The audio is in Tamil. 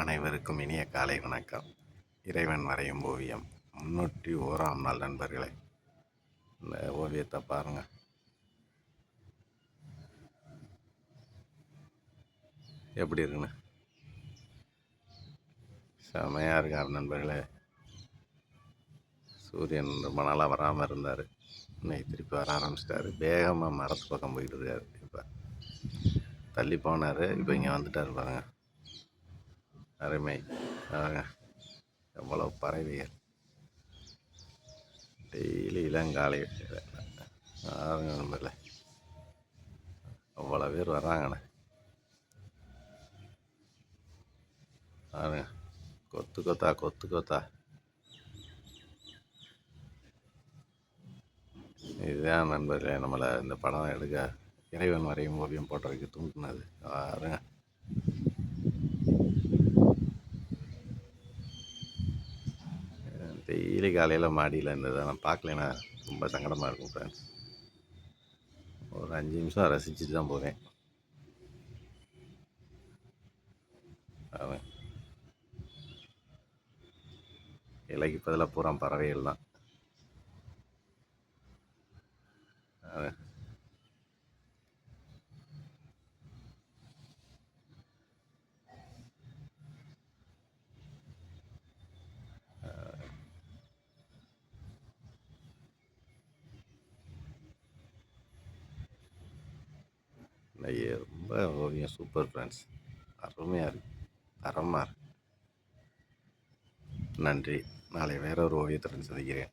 அனைவருக்கும் இனிய காலை வணக்கம். இறைவன் வரையும் ஓவியம். முன்னூற்றி ஓராம் நாள் நண்பர்களே இந்த ஓவியத்தை பாருங்க. எப்படி இருக்குன்னு? செமையாக இருக்கார் நண்பர்களே. சூரியன் ரொம்ப நாளாக வராமல் இருந்தார். இன்னைக்கு திருப்பி வர ஆரம்பிச்சிட்டாரு. வேகமாக மரத்து பக்கம் போயிட்டு இருக்காரு. இப்போ தள்ளி போனார். இப்போ இங்கே வந்துட்டார் பாருங்கள் அருமை. பாருங்க எவ்வளோ பறவைகள். டெய்லி இளங்காலை பாருங்க நம்பரில் அவ்வளோ பேர் வர்றாங்கண்ணே? ஆறுங்க கொத்து கொத்தா கொத்து கொத்தா. இதுதான் நண்பர்களே நம்மளை இந்த படம் எடுக்க இறைவன் வரையும் ஓவியம் போட்டதுக்கு தூண்டினது. ஆறுங்க டெய்லி காலையில் மாடியில் இருந்ததை நான் பார்க்கலனா ரொம்ப சங்கடமாக இருக்கும் ஃப்ரெண்ட்ஸ் ஒரு அஞ்சு நிமிஷம் ரசிச்சுட்டு தான் போவேன். அவன் இலைக்கு பதிலாக பூரா பறவைகள் தான். அவன் இன்னைக்கு ரொம்ப ஓவியம் சூப்பர் ஃப்ரெண்ட்ஸ் அருமையாக இருக்குது தரமாக இருக்கு. நன்றி. நாளை வேற ஒரு ஓவியத்துடன் சந்திக்கிறேன்.